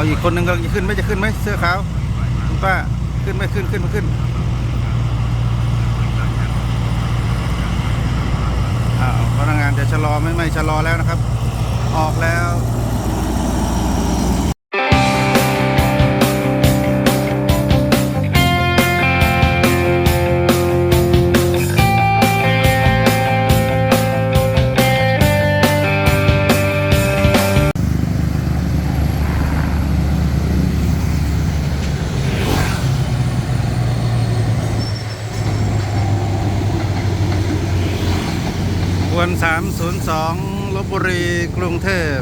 เอาอีกคนหนึ่งก็จะขึ้นไหมจะขึ้นไหมเสื้อขาวคุณป้าขึ้นไหมขึ้นขึ้นมาขึ้นอ้าพนักงานจะชะลอไม่ไม่ชะลอแล้วนะครับ ออกแล้ว 302ลบบุรีกรุงเทพ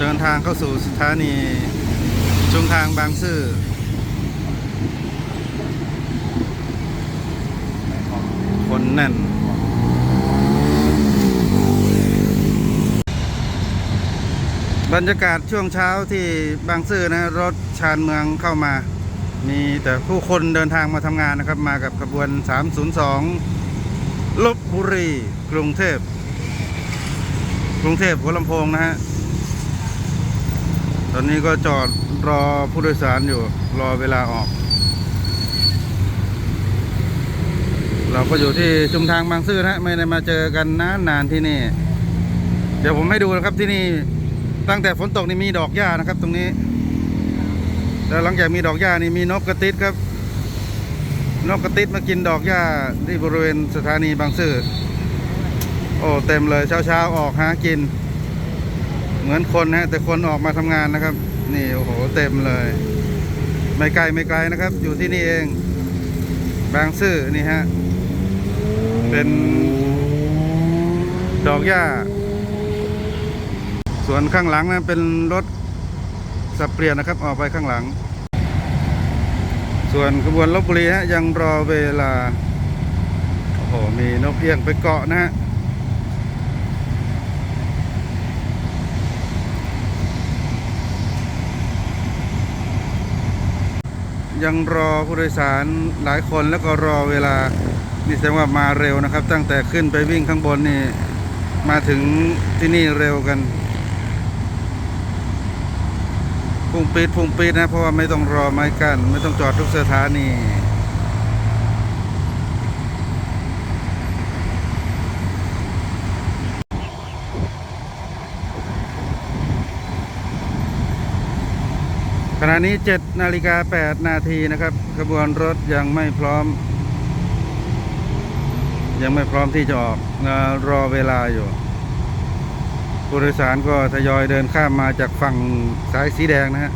เดินทางเข้าสู่สถานีชุมทางบางซื่อคนแน่น บรรยากาศช่วงเช้าที่บางซื่อนะรถชานเมืองเข้ามา มีแต่ผู้คนเดินทางมาทำงานนะครับ มากับขบวน 302 ลบบุรี กรุงเทพ กรุงเทพหัวลำโพงนะฮะ ตอนนี้ก็จอดรอผู้โดยสารอยู่ รอเวลาออก เราก็อยู่ที่ชุมทางบางซื่อนะฮะไม่ได้มาเจอกันนานนานที่นี่ เดี๋ยวผมให้ดูนะครับที่นี่ตั้งแต่ฝนตกนี่มีดอกหญ้านะครับ ตรงนี้แล้วหลังจากมีดอกหญ้านี่มีนกกระติดครับ นกกระติดมากินดอกหญ้าที่บริเวณสถานีบางซื่อ โอ้เต็มเลยเช้าๆออกหากิน เหมือนคนนะแต่คนออกมาทำงานนะครับ นี่โอ้โหเต็มเลย ไม่ไกลไม่ไกลนะครับ อยู่ที่นี่เอง บางซื่อนี่ฮะ เป็นดอกหญ้า ส่วนข้างหลังนั้นเป็นรถสับเปลี่ยนนะครับออกไปข้างหลัง ส่วนขบวนลบบุรีฮะยังรอเวลา โอ้โห มีนกเอี้ยงไปเกาะนะฮะยังรอผู้โดยสารหลายคนแล้วก็รอเวลา นี่แสดงว่ามาเร็วนะครับ ตั้งแต่ขึ้นไปวิ่งข้างบนนี่ มาถึงที่นี่เร็วกัน พุ่งปีดพุ่งปีดนะ เพราะว่าไม่ต้องรอไม้กัน ไม่ต้องจอดทุกสถานีขณะนี้ 7 นาฬิกา 8 นาทีนะครับขบวนรถยังไม่พร้อม ยังไม่พร้อมที่จะออกรอเวลาอยู่ ผู้โดยสารก็ทยอยเดินข้ามมาจากฝั่งสายสีแดงนะฮะ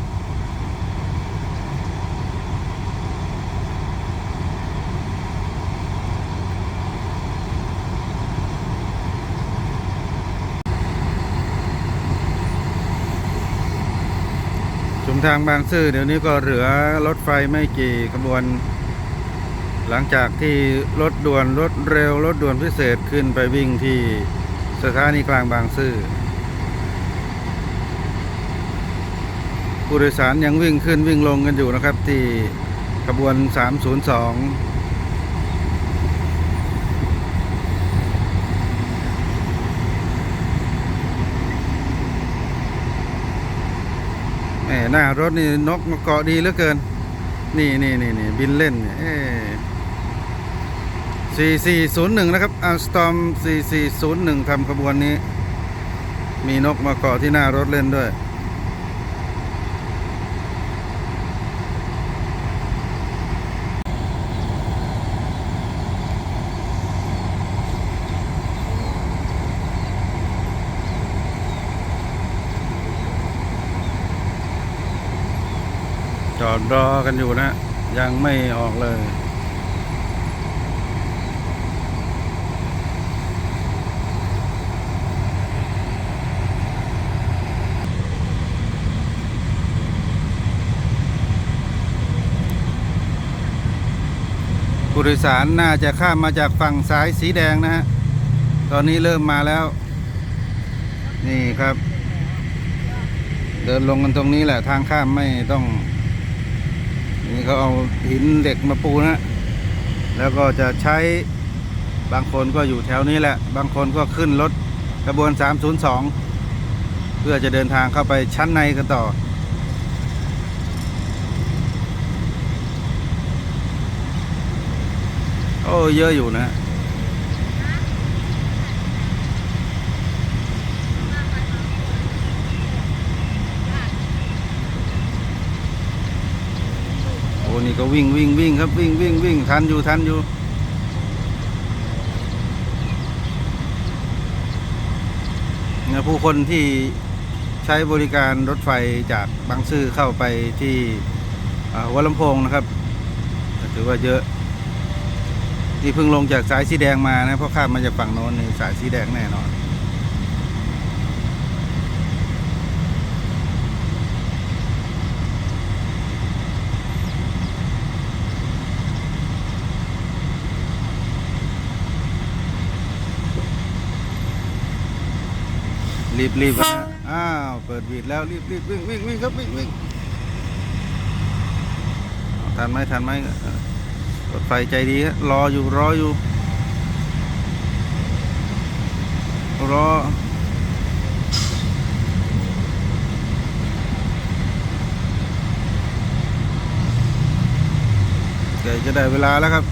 ชุมทางบางซื่อเดี๋ยวนี้ก็เหลือรถไฟไม่กี่ขบวน หลังจากที่รถด่วนรถเร็วรถด่วนพิเศษขึ้นไปวิ่งที่สถานีกลางบางซื่อ ผู้โดยสารยังวิ่งขึ้นวิ่งลงกันอยู่นะครับ ที่ขบวน 302แหมหน้ารถนี่นกมาเกาะดีเหลือเกิน นี่นี่นี่นี่บินเล่นเนี่ยสี่สี่ศูนย์หนึ่งนะครับอัลสตอมสี่สี่ศูนย์หนึ่งทำขบวนนี้ มีนกมาเกาะที่หน้ารถเล่นด้วย รอกันอยู่นะ ยังไม่ออกเลย ผู้โดยสารน่าจะข้ามมาจากฝั่งซ้ายสีแดงนะฮะ ตอนนี้เริ่มมาแล้ว นี่ครับ เดินลงกันตรงนี้แหละทางข้ามไม่ต้อง นี่เขาเอาหินเหล็กมาปูนะ แล้วก็จะใช้บางคนก็อยู่แถวนี้แหละ บางคนก็ขึ้นรถกระบวน 302 เพื่อจะเดินทางเข้าไปชั้นในกันต่อ โอ้เยอะอยู่นะ นี่ก็วิ่งวิ่งวิ่งครับวิ่งวิ่งวิ่งทันอยู่ทันอยู่นะผู้คนที่ใช้บริการรถไฟจากบางซื่อเข้าไปที่อ่าหัวลำโพงนะครับ ถือว่าเยอะ ที่เพิ่งลงจากสายสีแดงมานะเพราะข้ามมาจากฝั่งโน้นนี่สายสีแดงแน่นอน รีบรีบนะอ้าวเปิดวีดแล้วรีบรีบวิ่งวิ่งวิ่งครับวิ่งวิ่งทันไหมทันไหมเออรถไฟใจดีฮะรออยู่รออยู่รอเดี๋ยวจะได้เวลาแล้วครับ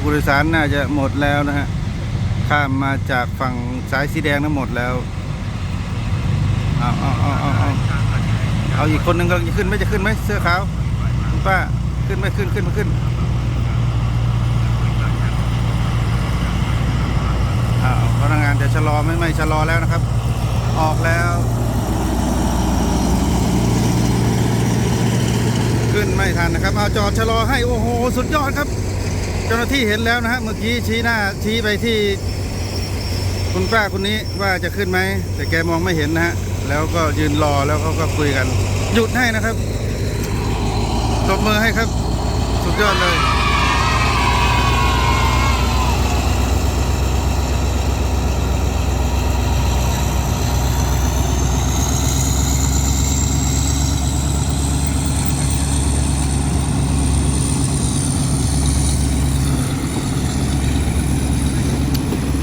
ผู้โดยสารน่าจะหมดแล้วนะฮะข้ามมาจากฝั่งสายสีแดงทั้งหมดแล้ว เอาเอาเอาเอาเอาเอาอีกคนหนึ่งกำลังจะขึ้นไหมจะขึ้นไหมเสื้อขาวคุณป้าขึ้นไหมขึ้นขึ้นมาขึ้นอ้าพนักงานจะชะลอไม่ไม่ชะลอแล้วนะครับ ออกแล้วขึ้นไม่ทันนะครับ เอาจอดชะลอให้โอ้โหสุดยอดครับ เจ้าหน้าที่เห็นแล้วนะฮะเมื่อกี้ชี้หน้าชี้ไปที่ คุณป้าคนนี้ว่าจะขึ้นไหมแต่แกมองไม่เห็นนะฮะ แล้วก็ยืนรอแล้วเขาก็คุยกัน หยุดให้นะครับตบมือให้ครับ สุดยอดเลย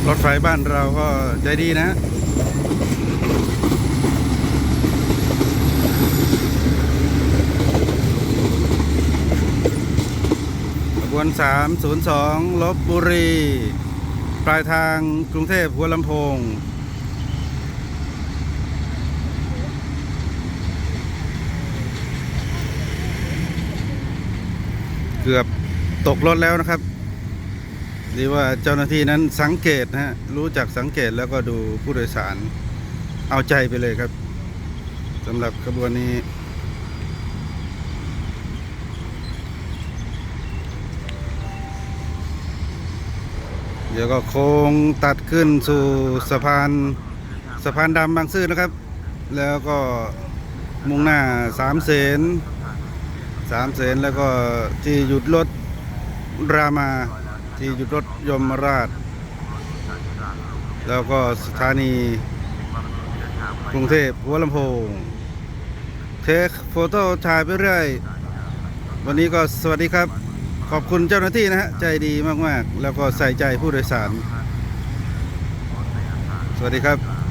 รถไฟบ้านเราก็ใจดีนะฮะข บวน302ลบบุรี ปลายทางกรุงเทพหัวลำโพง เกือบตกรถแล้วนะครับ ดีว่าเจ้าหน้าที่นั้นสังเกตนะฮะ รู้จักสังเกตแล้วก็ดูผู้โดยสารเอาใจไปเลยครับสำหรับขบวนนี้ เดี๋ยวก็โค้งตัดขึ้นสู่สะพานสะพานดำบางซื่อนะครับ แล้วก็มุ่งหน้าสามเสนสามเสนแล้วก็ที่หยุดรถรามาที่หยุดรถยมราช แล้วก็สถานีกรุงเทพหัวลำโพงเทคโฟโต้ถ่ายไปเรื่อย วันนี้ก็สวัสดีครับ ขอบคุณเจ้าหน้าที่นะฮะ ใจดีมาก ๆ แล้วก็ใส่ใจผู้โดยสาร สวัสดีครับ